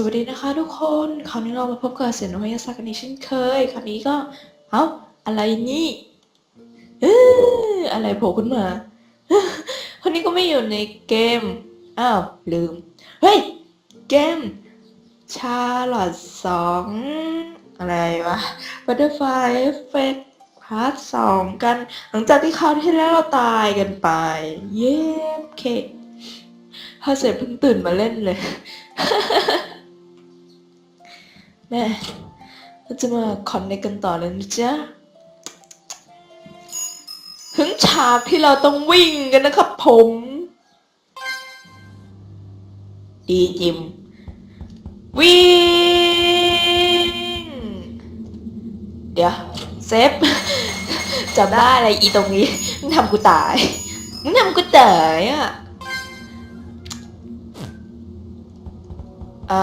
สวัสดีนะคะทุกคนคราวนี้เรามาพบกับเสียงนพยาศาสตร์กันอีกเช่นเคยคราวนี้ก็ เอ้า อะไรนี่เอออะไรโผล่ขึ้นมาคนนี้ก็ไม่อยู่ในเกม อ้าว ลืม เฮ้ย เกม ชาลอตสองอะไรวะ Butterfly Effect พาร์ทสองกัน หลังจากที่คราวที่แล้วเราตายกันไป เย้เคพอเสร็จเพิ่งตื่นมาเล่นเลย แม่เราจะมาคอนเนคกันต่อเลยนะจ๊ะถึงฉากที่เราต้องวิ่งกันนะครับผม ดีจิม วิ่ง เดี๋ยว เซฟจำได้อะไรอีตรงนี้ มึงทำกูตาย มึงทำกูตายอะอ่า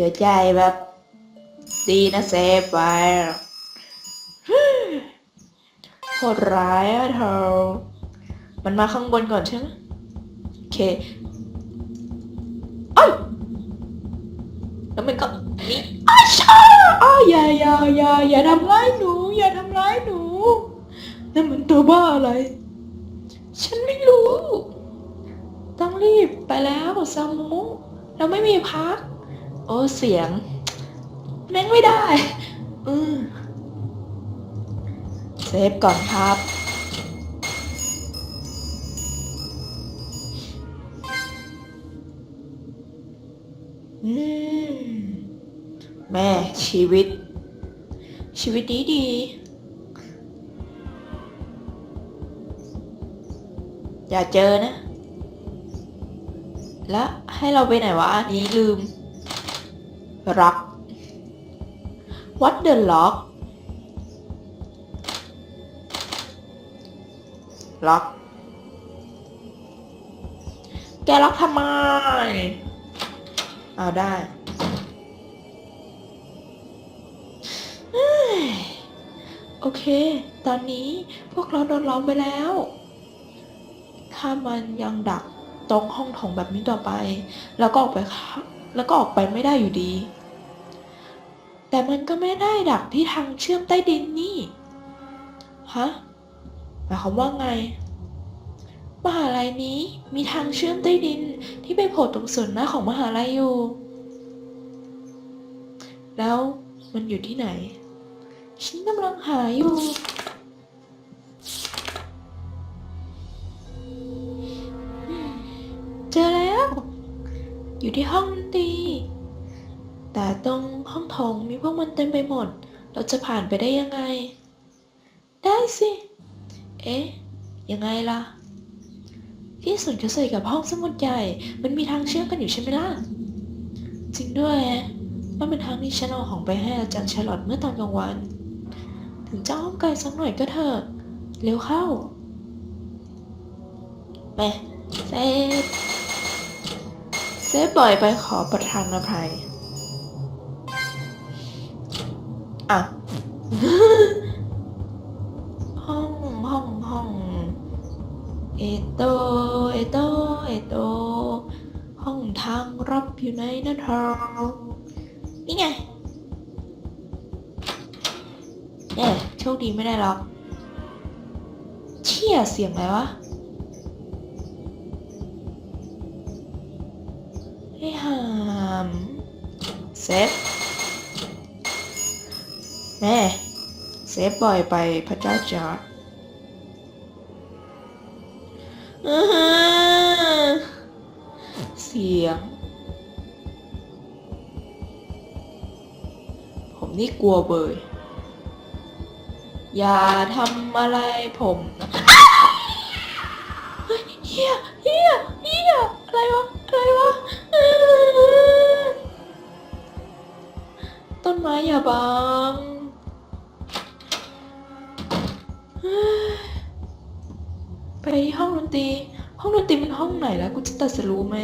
สัตว์ทำไงดีอะผมนี่เสียใจแบบ ดีนะเซฟไปโหดร้ายอะเธอ มันมาข้างบนก่อนใช่ไหมโอเคอ้ยแล้วมันก็นี่อ้าวชาอ้าวอย่าอย่าอย่าอย่าทำร้ายหนู อย่าทำร้ายหนูนั่นมันตัวบ้าอะไร ฉันไม่รู้ ต้องรีบไปแล้วซามุเราไม่มีพัก โอ้เสียง แม่งไม่ได้ อืมเซฟก่อนครับ อืม แม่ชีวิต ชีวิตดีดีอย่าเจอนะ แล้วให้เราไปไหนวะอันนี้ลืม รัก What the lock ล็อกแกล็อกทำไม เอาได้ โอเค ตอนนี้พวกเราโดนล้อมไปแล้ว ถ้ามันยังดักตรงห้องถงแบบนี้ต่อไป แล้วก็ออกไปแล้วก็ออกไปไม่ได้อยู่ดี แต่มันก็ไม่ได้ดักที่ทางเชื่อมใต้ดินนี่ ฮะ หมายความว่าไง มหาลัยนี้มีทางเชื่อมใต้ดินที่ไปโผล่ตรงส่วนหน้าของมหาลัยอยู่ แล้วมันอยู่ที่ไหน ฉันกำลังหาอยู่ เจอแล้ว อยู่ที่ห้องดนตรี แต่ตรงห้องโถงมีพวกมันเต็มไปหมด เราจะผ่านไปได้ยังไง ได้สิ เอ๊ะ ยังไงล่ะ ที่สวนเกษตรกับห้องสมุดใหญ่ มันมีทางเชื่อมกันอยู่ใช่ไหมล่ะ จริงด้วยแฮะมันเป็นทางที่ฉันเอาของไปให้อาจารย์ชาลอตเมื่อตอนกลางวัน ถึงจะอ้อมไกลสักหน่อยก็เถอะ เร็วเข้า ไปเซฟเซฟบ่อยไปขอประทานอภัย อะ ห้องห้องห้องเอโตเอโตเอโตห้องทางรับอยู่ไหนนะเธอนี่ไงเน่โชคดีไม่ได้หรอกเชี่ยเสียงอะไรวะให้หามเซฟ แม่เซฟบ่อยไปพระเจ้าจอร์ดอื้อหือเสียง ผมนี่กลัวเบยอย่าทำอะไรผมนะเฮียเฮียเฮียอะไรวะ อะไรวะ ต้นไม้อย่าบัง ที่ห้องดนตรี ห้องดนตรีมันห้องไหนแล้วกูจะตัดสรู้ไหม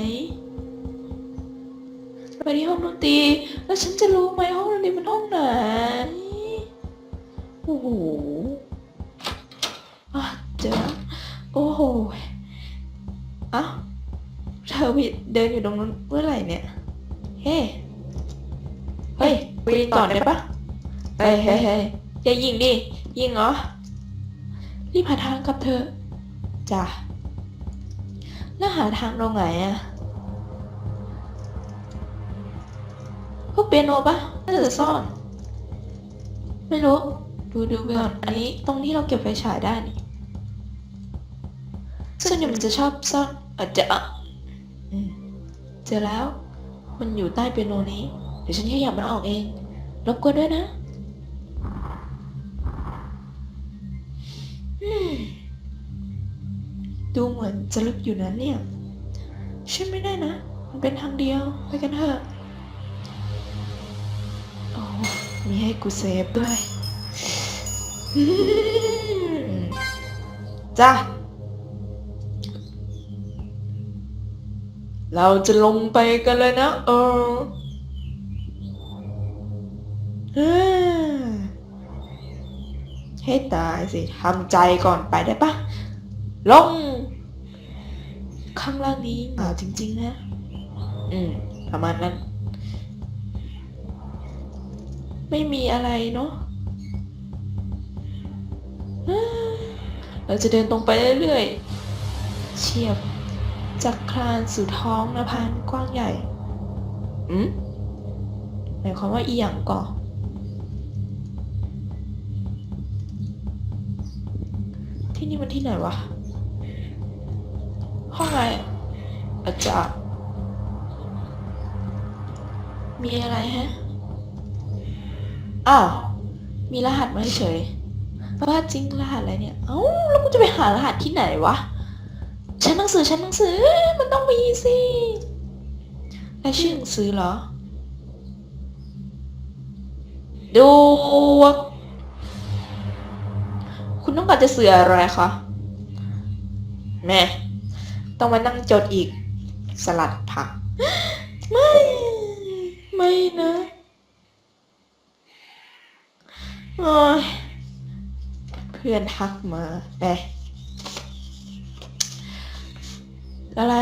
ไปที่ห้องดนตรี แล้วฉันจะรู้ไหมห้องดนตรีมันห้องไหน โอ้โหอะเจอแล้วโอ้โหอะเธอไปเดินอยู่ตรงนั้นเมื่อไหร่เนี่ย เฮ้ เฮ้ยไปต่อได้ปะเฮ้ยเฮ้ยเฮ้ยอย่ายิงดิ ยิงเหรอ รีบหาทางกลับเธอะ จ้ะแล้วหาทางตรงไหนอะพวกเปียโนปะน่าจะซ่อน ไม่รู้ ดูดูไปก่อนอันนี้ตรงที่เราเก็บไฟฉายได้นี่ส่วนใหญ่มันจะชอบซ่อนอาจจะอะอืมเจอแล้ว มันอยู่ใต้เปียโนนี้ เดี๋ยวฉันขยับมันออกเอง รบกวนด้วยนะ ดูเหมือนจะลึกอยู่นั้นเนี่ยฉันไม่ได้นะ มันเป็นทางเดียว ไปกันเถอะโอ้มีให้กูเซฟด้วยจ้ะเราจะลงไปกันเลยนะเออเอ้อให้ตายสิทำใจก่อนไปได้ปะลง ข้างล่างนี้หนาวจริง ๆ นะ อืม ประมาณนั้น ไม่มีอะไรเนาะเอ้อเราจะเดินตรงไปเรื่อยๆเฉียบ จากคลานสู่ท้องนภานกว้างใหญ่ อืมหมายความว่าอีหยังก่อที่นี่มันที่ไหนวะ ห้องอะไรอาจารย์มีอะไรฮะ อ้าว มีรหัสมาเฉยว่าจริงรหัสอะไรเนี่ย เอ้าแล้วกูจะไปหารหัสที่ไหนวะชั้นหนังสือชั้นหนังสือมันต้องมีสิและชื่อหนังสือเหรอ ดูว่าคุณต้องการจะสื่ออะไรคะแม่ ต้องมานั่งจดอีก สลัดผัก ไม่ ไม่นะโอ้ยเพื่อนทักมาเอ๊ะอะไร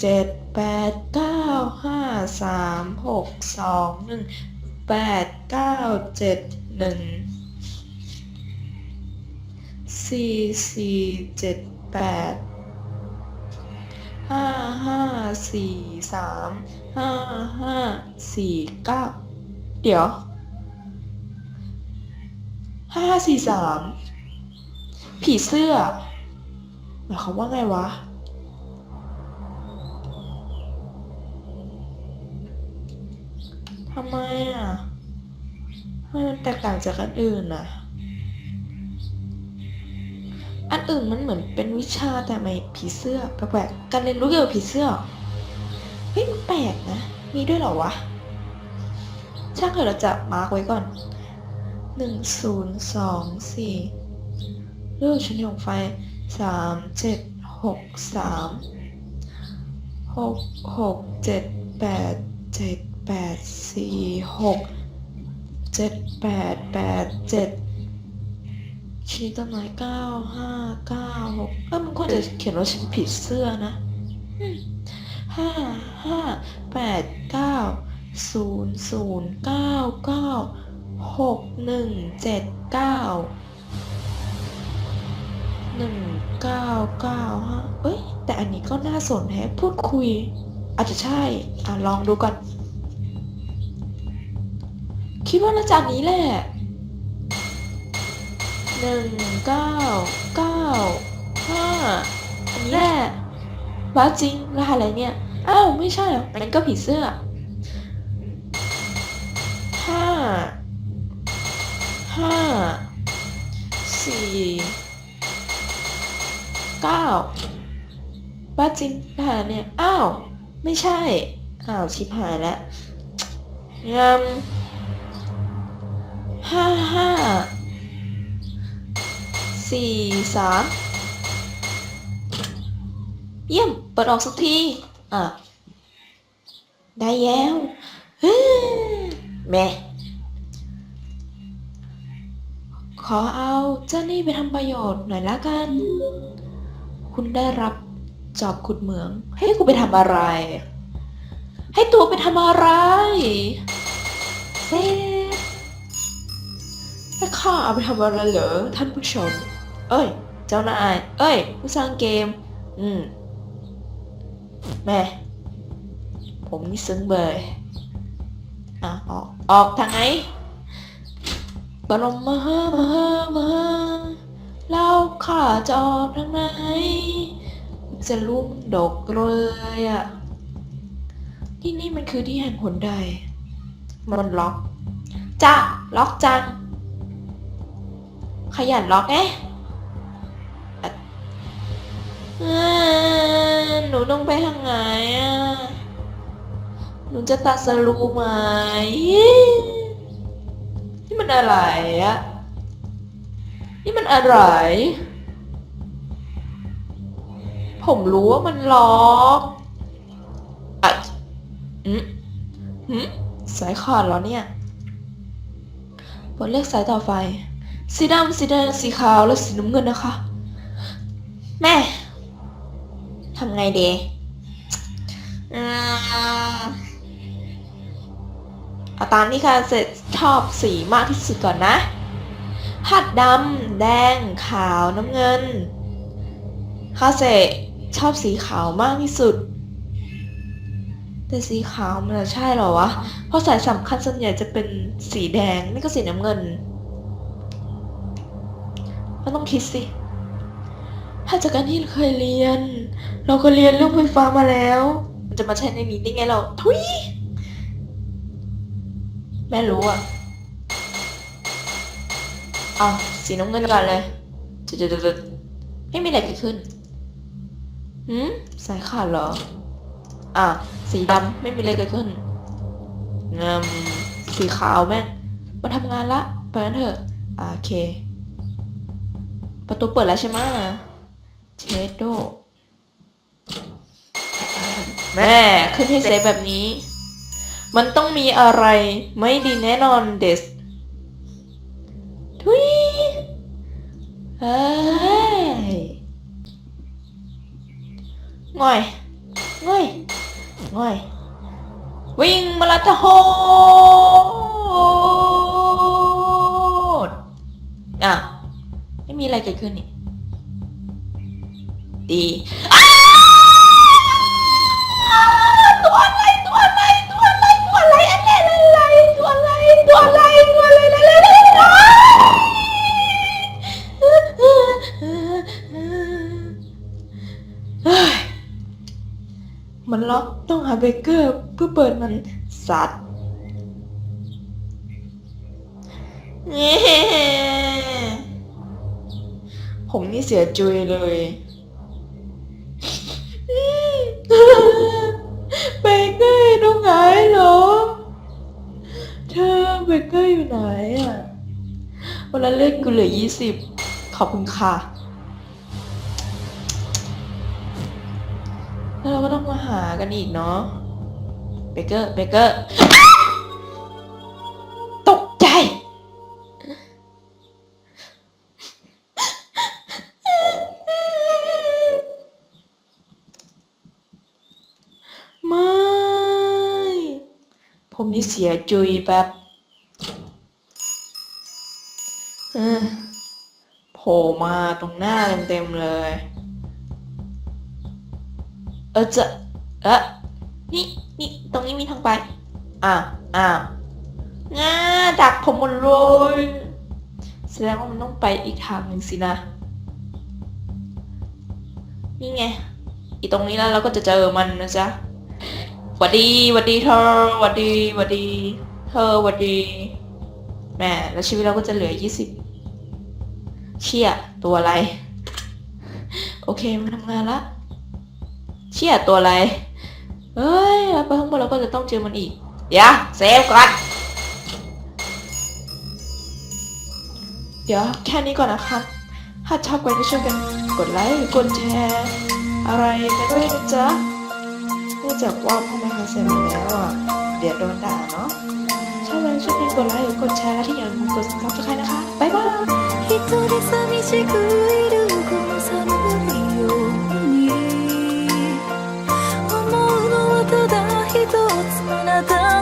เจ็ดแปดเก้าห้าสามหกสองหนึ่งแปดเก้าเจ็ดหนึ่งสี่สี่เจ็ดแปด ห้าห้าสี่สามห้าห้าสี่เก้าเดี๋ยวห้าสี่สามผีเสื้อหมายความว่าไงวะทำไมอะไมมันแตกต่างจากอันอื่นอะ อันอื่นมันเหมือนเป็นวิชาแต่ไม่ผีเสื้อแปลกๆการเรียนรู้เกี่ยวกับผีเสื้อเฮ้ยมันแปลกนะ มีด้วยเหรอวะ ช่างเถอะเราจะมาร์กไว้ก่อนหนึ่งศูนย์สองสี่เลือกชนิดของไฟสามเจ็ดหกสามหกหกเจ็ดแปดเจ็ดแปดสี่หกเจ็ดแปดแปดเจ็ด ชนิดต้นไม้เก้าห้าเก้าหกเออมันควรจะเขียนว่าฉันผิดเสื้อนะห้าห้าแปดเก้าศูนย์ศูนย์เก้าเก้าหกหนึ่งเจ็ดเก้าหนึ่งเก้าเก้าห้าเอ้ย แต่อันนี้ก็น่าสนแฮะพูดคุย อาจจะใช่ อะ ลองดูก่อน คิดว่าน่าจะอันนี้แหละ หนึ่งเก้าเก้าห้าอันนี้แหละบ้าจริงรหัสอะไรเนี่ยอ้าวไม่ใช่เหรอมันก็ผีเสื้อห้าห้าสี่เก้าบบ้าจริงทหารเนี่ยอ้าวไม่ใช่อ้าวชิบหายแล้วงามห้าห้า สี่สามเยี่ยม เปิดออกสักที อะ ได้แล้วแม่ขอเอาเจ้านี่ไปทำประโยชน์หน่อยละกัน คุณได้รับจอบขุดเหมือง ให้กูไปทำอะไร ให้ตัวไปทำอะไรเซ่ให้ข้าเอาไปทำอะไรเหรอท่านผู้ชม เอ้ย เจ้านาย เอ้ย ผู้สร้างเกม อืมแม่ ผมนี่ซึ้งเบยอะออก ออกทางไหนบรมมหามหามหาแล้วข้าจะออกทางไหน จะลุ่มดกเลยอะที่นี่มันคือที่แห่งหนใด มันล็อก จ้ะล็อกจัง ขยันล็อกไงอะ หนูต้องไปทางไหนอะ หนูจะตัดสรูไหมนี่มันอะไรอะ นี่มันอะไร ผมรู้ว่ามันล็อกอะอืมหืมสายขาดแล้วเนี่ยบนเลือกสายต่อไฟ สีดำสีแดงสีขาวและสีน้ำเงินนะคะ แม่ ทำไงดีอืมเอาตามที่ค่ะเสร็จชอบสีมากที่สุดก่อนนะ หัดดำ แดง ขาวน้ำเงินคาเซชอบสีขาวมากที่สุด แต่สีขาวมันจะใช่หรอวะ เพราะสายสำคัญส่วนใหญ่จะเป็นสีแดง นี่ก็สีน้ำเงินมันต้องคิดสิ ถ้าจากการที่เคยเรียน เราก็เรียนเรื่องไฟฟ้ามาแล้ว มันจะมาใช้ในนี้ได้ไงเรา ทุยแม่รู้อะเอาสีน้ำเงินก่อนเลยจุดๆๆไม่มีอะไรเกิดขึ้นหืมสายขาดเหรอ อะ สีดำไม่มีอะไรเกิดขึ้นงามสีขาวแม่งมาทำงานละไปกันเถอะอะโอเค ประตูเปิดแล้วใช่ไหมเชดโด แม่ขึ้นให้เซฟแบบนี้ มันต้องมีอะไรไม่ดีแน่นอนเดสทุยเฮ้ยง่อยง่อยง่อย วิ่งมาราธอนอะไม่มีอะไรเกิดขึ้นนี่ดีอ้า ตัวอะไรตัวอะไรตัวอะไรตัวอะไรอันนี้อะไรตัวอะไรตัวอะไรตัวอะไรอะไรอะไรเฮ้ยมันล็อกต้องหาเบเกอร์เพื่อเปิดมันสัตว์เย้ผมนี่เสียจุยเลย เบเกอร์ตรงไหนเหรอ เธอ เบเกอร์อยู่ไหนอะวันละเลขกูเหลือยี่สิบขอบคุณค่ะ แล้วเราก็ต้องมาหากันอีกเนาะเบเกอร์เบเกอร์ตกใจ ไม่ ผมนี่เสียจุยแบบ ล่มาตรงหน้าเต็มๆเลย เออจะเอะนี่นี่ตรงนี้มีทางไปอ่าอ่าวง่าดักผมหมดเลยแสดงว่ามันต้องไปอีกทางหนึ่งสินะ นี่ไง อีตรงนี้แล้วเราก็จะเจอมันนะจ๊ะหวัดดีหวัดดีเธอหวัดดีหวัดดี เธอหวัดดีแหม่แล้วชีวิตเราก็จะเหลือยี่สิบ เชี่ยตัวอะไร โอเคมันทำงานละ เชี่ยตัวอะไรเอ้ยแล้วไปข้างบนเราก็จะต้องเจอมันอีกเดี๋ยวเซฟก่อน เดี๋ยวแค่นี้ก่อนนะครับถ้าชอบกันก็ช่วยกันกดไลค์กดแชร์อะไรกันด้วยนะจ๊ะเนื่องจากว่าพ่อแม่เขาเซ็นไปแล้วอะเดี๋ยวโดนด่าเนาะชอบกันช่วยกันกดไลค์กดแชร์และที่อย่าลืมกดซับสไครต์นะคะ บ๊ายบาย 一人寂しくいるこの寒いように。思うのはただ一つあなた。